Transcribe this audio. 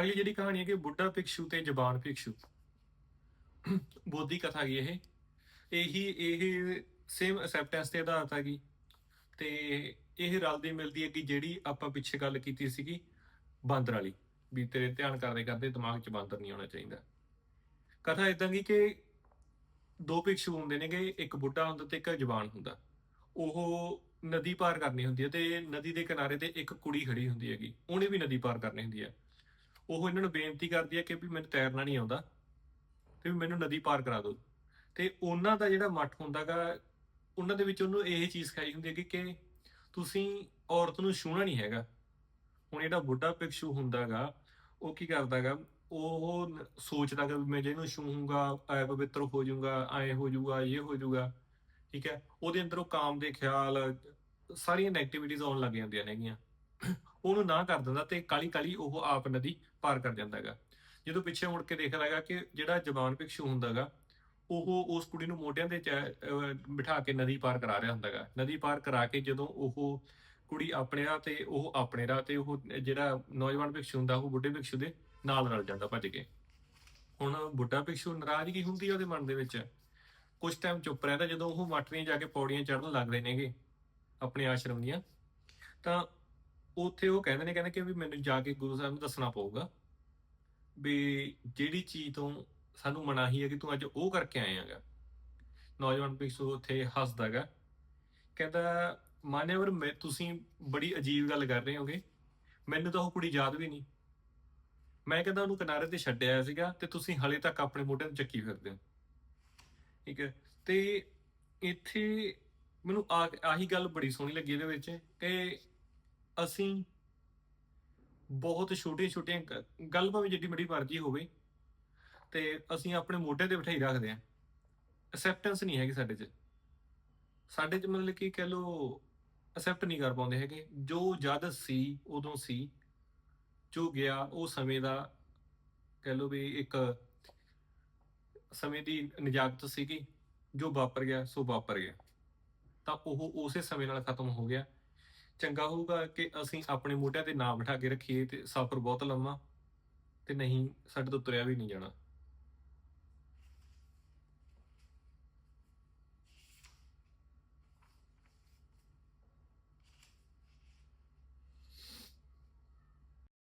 ਅਗਲੀ ਜਿਹੜੀ ਕਹਾਣੀ ਹੈ ਕਿ ਬੁੱਢਾ ਭਿਕਸ਼ੂ ਤੇ ਜ਼ਬਾਨ ਭਿਕਸ਼ੂ। ਬੋਧੀ ਕਥਾ ਗਈ ਇਹ। ਇਹੀ, ਇਹ ਸੇਮ ਅਸੈਪਟੈਂਸ ਤੇ ਆਧਾਰਿਤ ਹੈਗੀ। ਤੇ ਇਹ ਰਲਦੀ ਮਿਲਦੀ ਹੈ ਕਿ ਜਿਹੜੀ ਆਪਾਂ ਪਿੱਛੇ ਗੱਲ ਕੀਤੀ ਸੀਗੀ, ਬਾਂਦਰ ਵਾਲੀ। ਵੀ ਤੇਰੇ ਧਿਆਨ ਕਰਦੇ ਕਰਦੇ ਦਿਮਾਗ 'ਚ ਬਾਂਦਰ ਨਹੀਂ ਆਉਣਾ ਚਾਹੀਦਾ। ਕਥਾ ਇਦਾਂ ਦੀ ਕਿ ਦੋ ਭਿਕਸ਼ੂ ਹੁੰਦੇ ਨੇਗੇ, ਇੱਕ ਬੁੱਢਾ ਹੁੰਦਾ ਤੇ ਇੱਕ ਜਵਾਨ ਹੁੰਦਾ। ਉਹ ਨਦੀ ਪਾਰ ਕਰਨੀ ਹੁੰਦੀ ਹੈ ਤੇ ਨਦੀ ਦੇ ਕਿਨਾਰੇ ਤੇ ਇੱਕ ਕੁੜੀ ਖੜੀ ਹੁੰਦੀ ਹੈਗੀ। ਉਹਨੇ ਵੀ ਨਦੀ ਪਾਰ ਕਰਨੀ ਹੁੰਦੀ ਹੈ। ਉਹ ਇਹਨਾਂ ਨੂੰ ਬੇਨਤੀ ਕਰਦੀ ਹੈ ਕਿ ਵੀ ਮੈਨੂੰ ਤੈਰਨਾ ਨਹੀਂ ਆਉਂਦਾ ਤੇ ਵੀ ਮੈਨੂੰ ਨਦੀ ਪਾਰ ਕਰਾ ਦਿਓ। ਤੇ ਉਹਨਾਂ ਦਾ ਜਿਹੜਾ ਮੱਠ ਹੁੰਦਾਗਾ, ਉਹਨਾਂ ਦੇ ਵਿੱਚ ਉਹਨੂੰ ਇਹ ਚੀਜ਼ ਸਿਖਾਈ ਹੁੰਦੀ ਹੈ ਕਿ ਤੁਸੀਂ ਔਰਤ ਨੂੰ ਛੂਹਣਾ ਨਹੀਂ ਹੈਗਾ। ਹੁਣ ਜਿਹੜਾ ਬੁੱਢਾ ਭਿਕਸ਼ੂ ਹੁੰਦਾਗਾ, ਉਹ ਕੀ ਕਰਦਾਗਾ, ਉਹ ਸੋਚਦਾ ਸੋਚਦਾਗਾ ਵੀ ਮੈਂ ਜਿਹਨੂੰ ਛੂਹੂੰਗਾ ਐ ਪਵਿੱਤਰ ਹੋ ਜਾਊਗਾ ਐ ਹੋ ਜਾਊਗਾ, ਇਹ ਹੋ ਜਾਊਗਾ, ਠੀਕ ਹੈ? ਉਹਦੇ ਅੰਦਰ ਉਹ ਕਾਮ ਦੇ ਖਿਆਲ, ਸਾਰੀਆਂ ਨੈਗੇਟਿਵਿਟੀਜ਼ ਆਉਣ ਲੱਗ ਜਾਂਦੀਆਂ ਨੇਗੀਆਂ। ਉਹਨੂੰ ਨਾ ਕਰ ਦਿੰਦਾ ਤੇ ਕਾਲੀ ਕਾਲੀ ਉਹ ਆਪ ਨਦੀ ਪਾਰ ਕਰ ਜਾਂਦਾ ਹੈਗਾ। ਜਦੋਂ ਪਿੱਛੇ ਮੁੜ ਕੇ ਦੇਖਦਾ ਹੈਗਾ ਕਿ ਜਿਹੜਾ ਜਵਾਨ ਭਿਕਸ਼ੂ ਹੁੰਦਾਗਾ ਉਹ ਉਸ ਕੁੜੀ ਨੂੰ ਮੋਢਿਆਂ ਤੇ ਬਿਠਾ ਕੇ ਨਦੀ ਪਾਰ ਕਰਾ ਰਿਹਾ ਹੁੰਦਾਗਾ ਨਦੀ ਪਾਰ ਕਰਾ ਕੇ ਜਦੋਂ ਉਹ ਕੁੜੀ ਆਪਣੇ ਰਾਹ ਤੇ, ਉਹ ਆਪਣੇ ਰਾਹ ਤੇ, ਉਹ ਜਿਹੜਾ ਨੌਜਵਾਨ ਭਿਕਸ਼ੂ ਹੁੰਦਾ, ਉਹ ਬੁੱਢੇ ਭਿਕਸ਼ੂ ਦੇ ਨਾਲ ਰਲ ਜਾਂਦਾ ਭੱਜ ਕੇ। ਹੁਣ ਬੁੱਢਾ ਭਿਕਸ਼ੂ ਨਾਰਾਜ਼ਗੀ ਹੁੰਦੀ ਆ ਉਹਦੇ ਮਨ ਦੇ ਵਿੱਚ? ਕੁਝ ਟਾਈਮ ਚੁੱਪ ਰਹਿੰਦਾ, ਜਦੋਂ ਉਹ ਮਟਰੀਆਂ ਜਾ ਕੇ ਪੌੜੀਆਂ ਚੜ੍ਹਨ ਲੱਗਦੇ ਨੇਗੇ, ਆਪਣੇ ਆਸ਼ਰਮ ਦੀਆਂ, ਤਾਂ ਉੱਥੇ ਉਹ ਕਹਿੰਦੇ ਨੇ, ਕਹਿੰਦੇ ਕਿ ਵੀ ਮੈਨੂੰ ਜਾ ਕੇ ਗੁਰੂ ਸਾਹਿਬ ਨੂੰ ਦੱਸਣਾ ਪਊਗਾ ਵੀ ਜਿਹੜੀ ਚੀਜ਼ ਤੋਂ ਸਾਨੂੰ ਮਨਾਹੀ ਹੈ ਕਿ ਤੂੰ ਅੱਜ ਉਹ ਕਰਕੇ ਆਏਗਾ ਨੌਜਵਾਨ ਭਿਕਸ਼ੂ ਉੱਥੇ ਹੱਸਦਾਗਾ ਕਹਿੰਦਾ ਮਾਨਵਰ ਮੈਂ, ਤੁਸੀਂ ਬੜੀ ਅਜੀਬ ਗੱਲ ਕਰ ਰਹੇ ਹੋਗੇ। ਮੈਨੂੰ ਤਾਂ ਉਹ ਕੁੜੀ ਯਾਦ ਵੀ ਨਹੀਂ। ਮੈਂ ਕਹਿੰਦਾ, ਉਹਨੂੰ ਕਿਨਾਰੇ ਤੇ ਛੱਡਿਆ ਸੀਗਾ ਤੇ ਤੁਸੀਂ ਹਲੇ ਤੱਕ ਆਪਣੇ ਮੋਢੇ ਨੂੰ ਚੱਕੀ ਫਿਰਦੇ ਹੋ। ਠੀਕ ਹੈ। ਤੇ ਇੱਥੇ ਮੈਨੂੰ ਆ- ਆਹੀ ਗੱਲ ਬੜੀ ਸੋਹਣੀ ਲੱਗੀ ਇਹਦੇ ਵਿੱਚ ਕਿ ਅਸੀਂ ਬਹੁਤ ਛੋਟੀਆਂ ਛੋਟੀਆਂ ਗੱਲ ਭਾਵੇਂ ਜਿੱਡੀ ਵੱਡੀ ਮਰਜ਼ੀ ਹੋਵੇ, ਤੇ ਅਸੀਂ ਆਪਣੇ ਮੋਢੇ ਤੇ ਬਿਠਾਈ ਰੱਖਦੇ ਹਾਂ। ਅਸੈਪਟੈਂਸ ਨਹੀਂ ਹੈਗੀ ਸਾਡੇ 'ਚ। ਸਾਡੇ 'ਚ ਮਤਲਬ ਕਿ ਕਹਿ ਲੋ ਅਸੈਪਟ ਨਹੀਂ ਕਰ ਪਾਉਂਦੇ ਹੈਗੇ। ਜੋ ਜਦ ਸੀ, ਉਦੋਂ ਸੀ। ਜੋ ਗਿਆ, ਉਹ ਸਮੇਂ ਦਾ ਕਹਿ ਲੋ ਵੀ ਇੱਕ ਸਮੇਂ ਦੀ ਨਜਾਕਤ ਸੀਗੀ। ਜੋ ਵਾਪਰ ਗਿਆ, ਸੋ ਵਾਪਰ ਗਿਆ। ਤਾਂ ਉਹ ਉਸੇ ਸਮੇਂ ਨਾਲ ਖਤਮ ਹੋ ਗਿਆ। ਚੰਗਾ ਹੋਊਗਾ ਕਿ ਅਸੀਂ ਆਪਣੇ ਮੋਢਿਆਂ ਤੇ ਨਾ ਬਿਠਾ ਕੇ ਰੱਖੀਏ ਤੇ ਸਫ਼ਰ ਬਹੁਤ ਲੰਮਾ ਤੇ ਨਹੀਂ ਸਾਡੇ ਤੋਂ ਤੁਰਿਆ ਵੀ ਨਹੀਂ ਜਾਣਾ।